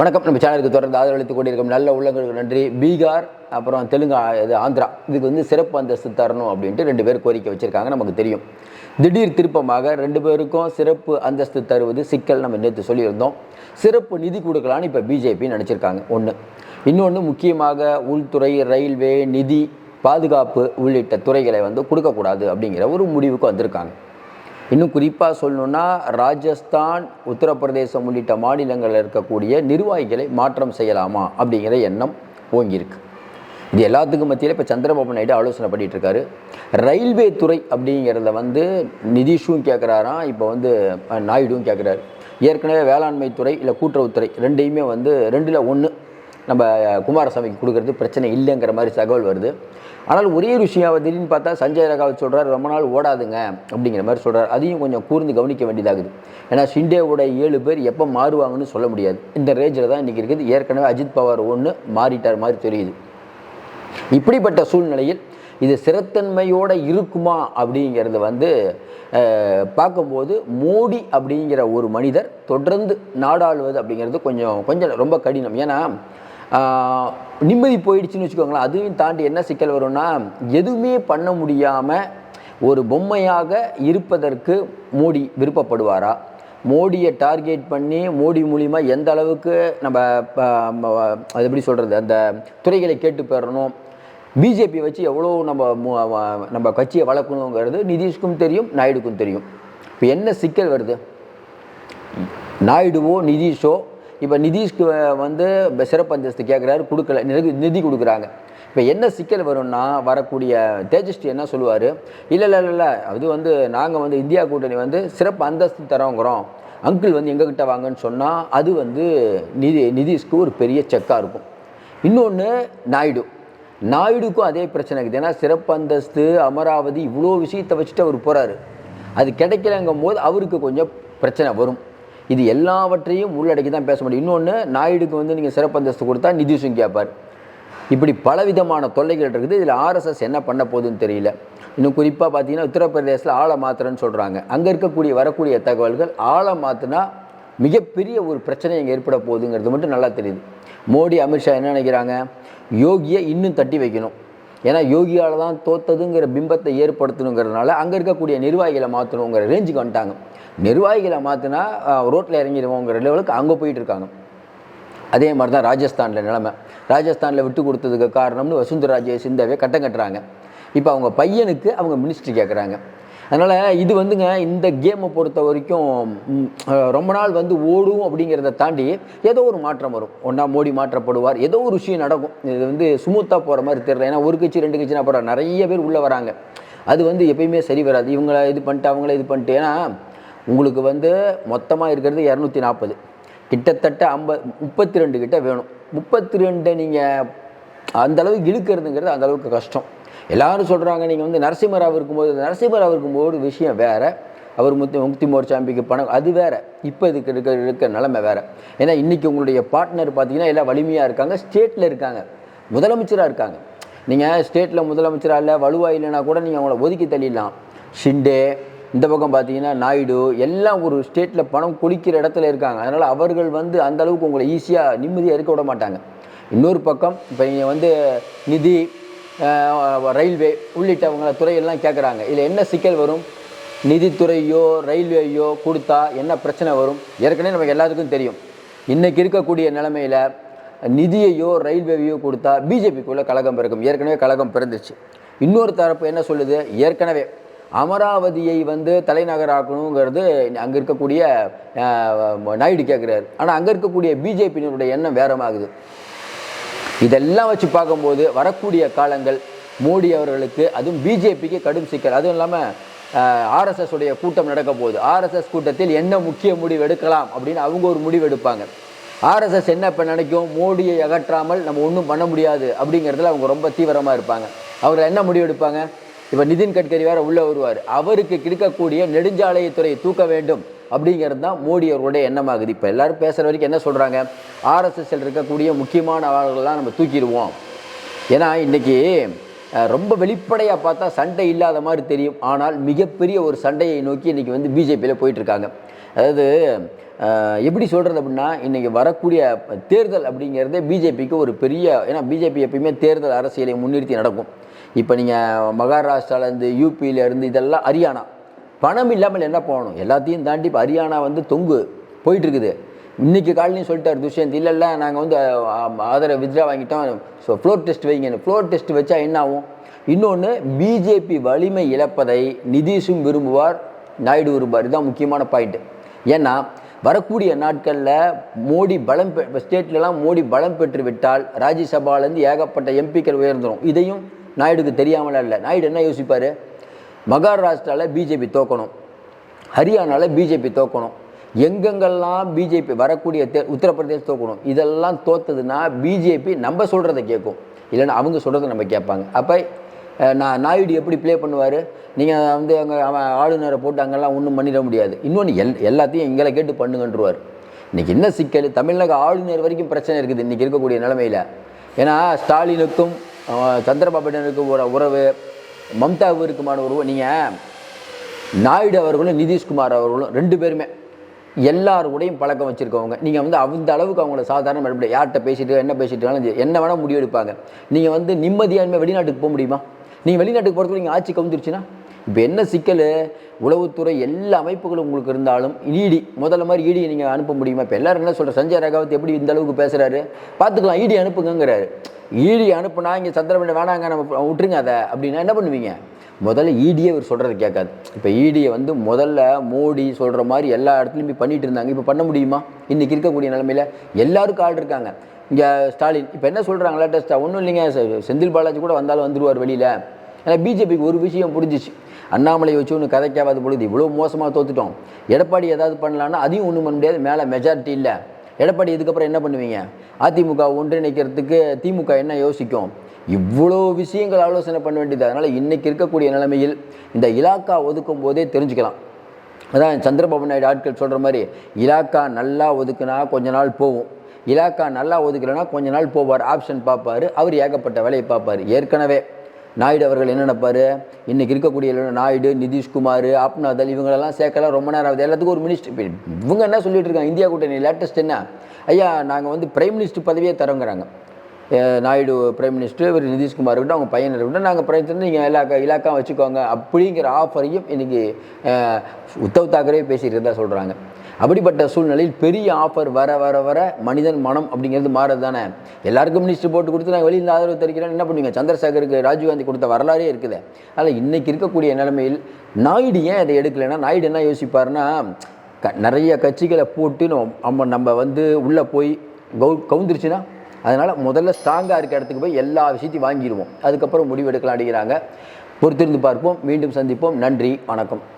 வணக்கம். நம்ம சேனலுக்கு தொடர்ந்து ஆதரவளித்துக் கொண்டிருக்கும் நல்ல உள்ளங்களுக்கு நன்றி. பீகார் அப்புறம் தெலுங்கா இது ஆந்திரா. இதுக்கு வந்து சிறப்பு அந்தஸ்து தரணும் அப்படின்ட்டு ரெண்டு பேர் கோரிக்கை வச்சுருக்காங்க. நமக்கு தெரியும். திடீர் திருப்பமாக ரெண்டு பேருக்கும் சிறப்பு அந்தஸ்து தருவது சிக்கல் நம்ம நேற்று சொல்லியிருந்தோம். சிறப்பு நிதி கொடுக்கலான்னு இப்போ பிஜேபி நினச்சிருக்காங்க. ஒன்று இன்னொன்று முக்கியமாக உள்துறை ரயில்வே நிதி பாதுகாப்பு உள்ளிட்ட துறைகளை வந்து கொடுக்கக்கூடாது அப்படிங்கிற ஒரு முடிவுக்கு வந்திருக்காங்க. இன்னும் குறிப்பாக சொல்லணுன்னா ராஜஸ்தான் உத்தரப்பிரதேசம் உள்ளிட்ட மாநிலங்களில் இருக்கக்கூடிய நிர்வாகிகளை மாற்றம் செய்யலாமா அப்படிங்கிற எண்ணம் ஓங்கியிருக்கு. இது எல்லாத்துக்கும் மத்தியில் இப்போ சந்திரபாபு நாயுடு ஆலோசனை பண்ணிகிட்டு இருக்காரு ரயில்வே துறை அப்படிங்கிறத வந்து நிதிஷும் கேட்குறாராம் இப்போ வந்து நாயுடும் நாயுடுவும் கேட்குறாரு ஏற்கனவே வேளாண்மை துறை இல்லை கூட்டுறவுத்துறை ரெண்டையுமே வந்து ரெண்டில் ஒன்று நம்ம குமாரசாமிக்கு கொடுக்கறது பிரச்சனை இல்லைங்கிற மாதிரி தகவல் வருது. ஆனால் ஒரே ஒரு விஷயம் திடீர்னு பார்த்தா சஞ்சய் ரகாவத் சொல்கிறார் ரொம்ப நாள் ஓடாதுங்க அப்படிங்கிற மாதிரி சொல்கிறார் அதையும் கொஞ்சம் கூர்ந்து கவனிக்க வேண்டியதாகுது. ஏன்னா ஷிண்டேவோட ஏழு பேர் எப்போ மாறுவாங்கன்னு சொல்ல முடியாது. இந்த ரேஞ்சில் தான் இன்றைக்கி இருக்குது. ஏற்கனவே அஜித் பவார் ஒன்று மாறிட்டார் மாதிரி தெரியுது. இப்படிப்பட்ட சூழ்நிலையில் இது சிறத்தன்மையோடு இருக்குமா அப்படிங்கிறது வந்து பார்க்கும்போது மோடி அப்படிங்கிற ஒரு மனிதர் தொடர்ந்து நாடாளுவது அப்படிங்கிறது கொஞ்சம் கொஞ்சம் ரொம்ப கடினம். ஏன்னா நிம்மதி போயிடுச்சுன்னு வச்சுக்கோங்களேன். அதையும் தாண்டி என்ன சிக்கல் வரும்னா எதுவுமே பண்ண முடியாமல் ஒரு பொம்மையாக இருப்பதற்கு மோடி விருப்பப்படுவாரா? மோடியை டார்கெட் பண்ணி மோடி மூலிமா எந்த அளவுக்கு நம்ம ப- அது எப்படி சொல்கிறது அந்த துறைகளை கேட்டு பெறணும்? பிஜேபி வச்சு எவ்வளோ நம்ம நம்ம கட்சியை வளர்க்கணுங்கிறது நிதிஷ்க்கும் தெரியும் நாயுடுக்கும் தெரியும். இப்போ என்ன சிக்கல் வருது? நாயுடுவோ நிதிஷோ இப்போ நிதிஷ்க்கு வந்து சிறப்பு அந்தஸ்து கேட்குறாரு கொடுக்கல நிதி நிதி கொடுக்குறாங்க. இப்போ என்ன சிக்கல் வரும்னா வரக்கூடிய தேஜஸ்ரீ என்ன சொல்லுவார்? இல்லை இல்லை இல்லை அது வந்து நாங்கள் வந்து இந்தியா கூட்டணி வந்து சிறப்பு அந்தஸ்து தரோங்கிறோம் அங்கிள் வந்து எங்ககிட்ட வாங்கன்னு சொன்னால் அது வந்து நிதி நிதிஷ்க்கு ஒரு பெரிய செக்காக இருக்கும். இன்னொன்று நாயுடு. நாயுடுக்கும் அதே பிரச்சனை இருக்குது. ஏன்னா சிறப்பு அந்தஸ்து அமராவதி இவ்வளோ விஷயத்தை வச்சுட்டு அவர் போகிறாரு அது கிடைக்கலங்கும் போது அவருக்கு கொஞ்சம் பிரச்சனை வரும். இது எல்லாவற்றையும் உள்ளடக்கி தான் பேச முடியும். இன்னொன்று நாயுடுக்கு வந்து நீங்கள் சிறப்பு அந்தஸ்து கொடுத்தா நிதிஷும் கேட்பார் இப்படி பலவிதமான தொல்லைகள் இருக்குது. இதில் ஆர்எஸ்எஸ் என்ன பண்ண போகுதுன்னு தெரியல. இன்னும் குறிப்பாக பார்த்தீங்கன்னா உத்தரப்பிரதேசத்தில் ஆழ மாத்திரன்னு சொல்கிறாங்க அங்கே இருக்கக்கூடிய வரக்கூடிய தகவல்கள் ஆழ மாத்தினா மிகப்பெரிய ஒரு பிரச்சனை இங்கே ஏற்பட போகுதுங்கிறது மட்டும் நல்லா தெரியுது. மோடி அமித்ஷா என்ன நினைக்கிறாங்க? யோகியை இன்னும் தட்டி வைக்கணும். ஏன்னா யோகியால் தான் தோத்ததுங்கிற பிம்பத்தை ஏற்படுத்தணுங்கிறதுனால அங்கே இருக்கக்கூடிய நிர்வாகிகளை மாற்றணுங்கிற ரேஞ்சுக்கு வந்துட்டாங்க. நிர்வாகிகளை மாற்றினா ரோட்டில் இறங்கிடுவோங்கிற லெவலுக்கு அங்கே போயிட்டு இருக்காங்க அதே மாதிரி தான் ராஜஸ்தானில் நிலைமை. ராஜஸ்தானில் விட்டு கொடுத்ததுக்கு காரணம்னு வசுந்தராஜே சிந்தாவே கட்டம் கட்டுறாங்க. இப்போ அவங்க பையனுக்கு அவங்க மினிஸ்ட்ரி கேட்குறாங்க அதனால் இது வந்துங்க இந்த கேமை பொறுத்த வரைக்கும் ரொம்ப நாள் வந்து ஓடும் அப்படிங்கிறத தாண்டி ஏதோ ஒரு மாற்றம் வரும். ஒன்றா மோடி மாற்றப்படுவார். ஏதோ ஒரு விஷயம் நடக்கும். இது வந்து ஸ்மூத்தாக போகிற மாதிரி தெரியல. ஏன்னா ஒரு கட்சி ரெண்டு கட்சினா போகிற நிறைய பேர் உள்ளே வராங்க. அது வந்து எப்பயுமே சரி வராது. இவங்கள இது பண்ணிட்டு அவங்கள இது பண்ணிட்டு. ஏன்னா உங்களுக்கு வந்து மொத்தமாக இருக்கிறது இரநூத்தி நாற்பது கிட்டத்தட்ட ஐம்பது முப்பத்தி ரெண்டு கிட்ட வேணும். முப்பத்தி ரெண்டை நீங்கள் அந்த அளவுக்கு இழுக்கிறதுங்கிறது அந்தளவுக்கு கஷ்டம். எல்லாரும் சொல்கிறாங்க நீங்கள் வந்து நரசிம்மராவ் இருக்கும்போது நரசிம்மராவ் இருக்கும்போது விஷயம் வேறு. அவர் முத்தி முக்தி மோர்ச்சாம்பிக்கு பணம் அது வேறு. இப்போ இதுக்கு இருக்க இருக்க நிலமை வேறு. ஏன்னா இன்றைக்கி உங்களுடைய பார்ட்னர் பார்த்தீங்கன்னா எல்லாம் வலிமையாக இருக்காங்க ஸ்டேட்டில் இருக்காங்க. முதலமைச்சராக இருக்காங்க. நீங்கள் ஸ்டேட்டில் முதலமைச்சராக இல்லை வலுவாக இல்லைனா கூட நீங்கள் அவங்கள ஒதுக்கி தள்ளிடலாம். ஷிண்டே இந்த பக்கம் பார்த்தீங்கன்னா நாயுடு எல்லாம் ஒரு ஸ்டேட்டில் பணம் குளிக்கிற இடத்துல இருக்காங்க. அதனால் அவர்கள் வந்து அந்தளவுக்கு உங்களை ஈஸியாக நிம்மதியாக இருக்க விட மாட்டாங்க. இன்னொரு பக்கம் இப்போ நீங்கள் வந்து நிதி ரயில்வே உள்ளிட்டவங்கள துறையெல்லாம் கேட்குறாங்க இதில் என்ன சிக்கல் வரும்? நிதித்துறையோ ரயில்வேயோ கொடுத்தா என்ன பிரச்சனை வரும்? ஏற்கனவே நமக்கு எல்லாத்துக்கும் தெரியும். இன்றைக்கி இருக்கக்கூடிய நிலமையில் நிதியையோ ரயில்வேயோ கொடுத்தா பிஜேபிக்குள்ளே கழகம் பிறக்கும். ஏற்கனவே கழகம் பிறந்துச்சு. இன்னொரு தரப்பு என்ன சொல்லுது? ஏற்கனவே அமராவதியை வந்து தலைநகராக்கணுங்கிறது அங்கே இருக்கக்கூடிய நாயுடு கேட்குறாரு ஆனால் அங்கே இருக்கக்கூடிய பிஜேபியினருடைய எண்ணம் வேறமாகுது இதெல்லாம் வச்சு பார்க்கும்போது வரக்கூடிய காலங்கள் மோடி அவர்களுக்கு அதுவும் பிஜேபிக்கு கடும் சிக்கல். அதுவும் இல்லாமல் ஆர்எஸ்எஸ் உடைய கூட்டம் நடக்க போகுது. ஆர்எஸ்எஸ் கூட்டத்தில் என்ன முக்கிய முடிவு எடுக்கலாம் அப்படின்னு அவங்க ஒரு முடிவு எடுப்பாங்க. ஆர்எஸ்எஸ் என்ன இப்போ நினைக்கும்? மோடியை அகற்றாமல் நம்ம ஒன்றும் பண்ண முடியாது அப்படிங்கிறதுல அவங்க ரொம்ப தீவிரமாக இருப்பாங்க. அவர்கள் என்ன முடிவு எடுப்பாங்க? இப்போ நிதின் கட்கரி வேற உள்ளே வருவார். அவருக்கு கிடைக்கக்கூடிய நெடுஞ்சாலைத்துறை தூக்க வேண்டும். அப்படிங்கிறது தான் மோடி அவருடைய எண்ணமாகுது இப்போ எல்லாரும் பேசுகிற வரைக்கும் என்ன சொல்கிறாங்க ஆர்எஸ்எஸ்எல் இருக்கக்கூடிய முக்கியமான ஆளுகள்லாம் நம்ம தூக்கிடுவோம். ஏன்னா இன்றைக்கி ரொம்ப வெளிப்படையாக பார்த்தா சண்டை இல்லாத மாதிரி தெரியும். ஆனால் மிகப்பெரிய ஒரு சண்டையை நோக்கி இன்றைக்கி வந்து பிஜேபியில் போயிட்டுருக்காங்க. அதாவது எப்படி சொல்கிறது அப்படின்னா இன்றைக்கி வரக்கூடிய தேர்தல் அப்படிங்கிறதே பிஜேபிக்கு ஒரு பெரிய ஏன்னா பிஜேபி எப்பயுமே தேர்தல் அரசியலை முன்னிறுத்தி நடக்கும். இப்போ நீங்கள் மகாராஷ்டிராவிலேருந்து யூபியிலேருந்து இதெல்லாம் ஹரியானா. பணம் இல்லாமல் என்ன போகணும்? எல்லாத்தையும் தாண்டி இப்போ ஹரியானா வந்து தொங்கு போயிட்டுருக்குது. இன்றைக்கி இன்னைக்கு சொல்லிட்டார் துஷ்யந்த் இல்லை இல்லை நாங்கள் வந்து ஆதரவு வித்ரா வாங்கிட்டோம். ஸோ ஃப்ளோர் டெஸ்ட் வைங்க. ஃப்ளோர் டெஸ்ட் வச்சா என்ன ஆகும்? இன்னொன்று பிஜேபி வலிமை இழப்பதை நிதிஷும் விரும்புவார். நாயுடு விரும்புவார். இதுதான் முக்கியமான பாயிண்ட்டு ஏன்னா வரக்கூடிய நாட்களில் மோடி பலம் பெ ஸ்டேட்லலாம் மோடி பலம் பெற்று விட்டால் ராஜ்யசபாலேருந்து ஏகப்பட்ட எம்பிக்கள் உயர்ந்துடும் இதையும் நாயுடுக்கு தெரியாமலாம் இல்லை நாயுடு என்ன யோசிப்பார்? மகாராஷ்டிராவில் பிஜேபி தோக்கணும். ஹரியானாவில் பிஜேபி தோக்கணும். எங்கெங்கெல்லாம் பிஜேபி வரக்கூடிய தே உத்தரப்பிரதேச தோக்கணும் இதெல்லாம் தோத்ததுன்னா பிஜேபி நம்ம சொல்கிறத கேட்கும். இல்லைன்னா அவங்க சொல்கிறத நம்ம கேட்பாங்க. அப்போ நான் நாயுடு எப்படி ப்ளே பண்ணுவார்? நீங்கள் வந்து அங்கே அவன் ஆளுநரை போட்டு அங்கெல்லாம் ஒன்றும் பண்ணிட முடியாது. இன்னொன்று எல் எல்லாத்தையும் எங்களை கேட்டு பண்ணுங்கன்றுவார். இன்றைக்கி என்ன சிக்கல்? தமிழக ஆளுநர் வரைக்கும் பிரச்சனை இருக்குது இன்றைக்கி இருக்கக்கூடிய நிலமையில். ஏன்னா ஸ்டாலினுக்கும் அஹ், சந்திரபாபு நாயுடுக்கும் ஒரு உறவு மம்தாவிற்குமான உறவு நீங்கள் நாயுடு அவர்களும் நிதிஷ்குமார் அவர்களும் ரெண்டு பேருமே எல்லாரோடையும் பழக்கம் வச்சுருக்கவங்க. நீங்கள் வந்து அந்த அளவுக்கு அவங்கள சாதாரண மறுபடி யார்கிட்ட பேசிட்டு என்ன பேசிட்டாலும் என்ன வேணால் முடிவு எடுப்பாங்க நீங்கள் வந்து நிம்மதியாக வெளிநாட்டுக்கு போக முடியுமா? நீங்கள் வெளிநாட்டுக்கு போகிறதுக்கு நீங்கள் ஆட்சி கவுந்துருச்சுன்னா இப்போ என்ன சிக்கல்? உளவுத்துறை எல்லா அமைப்புகளும் உங்களுக்கு இருந்தாலும் இடி முதல்ல மாதிரி இடி நீங்கள் அனுப்ப முடியுமா? இப்போ எல்லாரும் என்ன சொல்கிற சஞ்சய் ராகாவத் எப்படி இந்த அளவுக்கு பேசுகிறாரு பார்த்துக்கலாம் இடி அனுப்புங்கிறாரு ஈடி அனுப்புனா இங்கே சந்திரமணி வேணாங்க நம்ம விட்டுருங்க அதை. அப்படின்னா என்ன பண்ணுவீங்க? முதல்ல இடியை அவர் சொல்கிறது கேட்காது. இப்போ இடியை வந்து முதல்ல மோடி சொல்கிற மாதிரி எல்லா இடத்துலையும் போய் பண்ணிட்டு இருந்தாங்க. இப்போ பண்ண முடியுமா? இன்றைக்கி இருக்கக்கூடிய நிலமையில எல்லாருக்கும் ஆள் இருக்காங்க. இங்கே ஸ்டாலின் இப்போ என்ன சொல்கிறாங்க லேட்டஸ்ட்டாக ஒன்றும் இல்லைங்க. செ- செந்தில் பாலாஜி கூட வந்தாலும் வந்துடுவார் வெளியில். ஏன்னா பிஜேபிக்கு ஒரு விஷயம் புரிஞ்சிச்சு. அண்ணாமலை வச்சு ஒன்று கதைக்காவது பொழுது இவ்வளோ மோசமாக தோத்துட்டோம். எடப்பாடி ஏதாவது பண்ணலான்னா அதையும் ஒன்றும் பண்ண முடியாது. மேலே மெஜாரிட்டி இல்லை. எடப்பாடி இதுக்கப்புறம் என்ன பண்ணுவீங்க? அதிமுக ஒன்றிணைக்கிறதுக்கு திமுக என்ன யோசிக்கும்? இவ்வளோ விஷயங்கள் ஆலோசனை பண்ண வேண்டியது. அதனால் இன்றைக்கி இருக்கக்கூடிய நிலைமையில் இந்த இலாக்கா ஒதுக்கும் போதே தெரிஞ்சுக்கலாம். அதான் சந்திரபாபு நாயுடு ஆட்கள் சொல்கிற மாதிரி இலாக்கா நல்லா ஒதுக்குனா கொஞ்ச நாள் போகும். இலாக்கா நல்லா ஒதுக்கலைன்னா கொஞ்ச நாள் போவார். ஆப்ஷன் பார்ப்பார். அவர் ஏகப்பட்ட வேலையை பார்ப்பார். ஏற்கனவே நாயுடு அவர்கள் என்ன நினைப்பார்? இன்றைக்கி இருக்கக்கூடிய நாயுடு நிதிஷ்குமார் ஆப்னாதல் இவங்களெல்லாம் சேர்க்கலாம் ரொம்ப நேரம் ஆகுது. எல்லாத்துக்கும் ஒரு மினிஸ்டர் இவங்க என்ன சொல்லிட்டு இருக்காங்க? இந்தியா கூட்டணி லேட்டஸ்ட் என்ன? ஐயா நாங்கள் வந்து பிரைம் மினிஸ்டர் பதவியே தரோங்கிறாங்க. நாயுடு பிரைம் மினிஸ்டர் இவர் நிதிஷ்குமார் இருக்கட்டும் அவங்க பையன் இருக்கட்டும் நாங்கள் பிரைம் நீங்கள் இலாக்கா இலாக்கா வச்சுக்கோங்க. அப்படிங்கிற ஆஃபரையும் இன்றைக்கி உத்தவ் தாக்கரே இருந்தால் சொல்கிறாங்க அப்படிப்பட்ட சூழ்நிலையில் பெரிய ஆஃபர் வர வர வர மனிதன் மனம் அப்படிங்கிறது மாறது தானே? எல்லாருக்கும் மினிஸ்டர் போட்டு கொடுத்து நான் வெளியில் ஆதரவு தெரிவிக்கிறேன் என்ன பண்ணுவீங்க? சந்திரசேகருக்கு ராஜீவ்காந்தி கொடுத்த வரலாறே இருக்குது. அதில் இன்றைக்கி இருக்கக்கூடிய நிலைமையில் நாயுடு ஏன் அதை எடுக்கலைன்னா நாயுடு என்ன யோசிப்பாருன்னா க நிறைய கட்சிகளை போட்டு நம்ம நம்ம வந்து உள்ளே போய் கவு கவுந்துருச்சுன்னா அதனால் முதல்ல ஸ்ட்ராங்காக இருக்க இடத்துக்கு போய் எல்லா விஷயத்தையும் வாங்கிடுவோம். அதுக்கப்புறம் முடிவெடுக்கலாம் அப்படிங்கிறாங்க. பொறுத்திருந்து பார்ப்போம். மீண்டும் சந்திப்போம். நன்றி. வணக்கம்.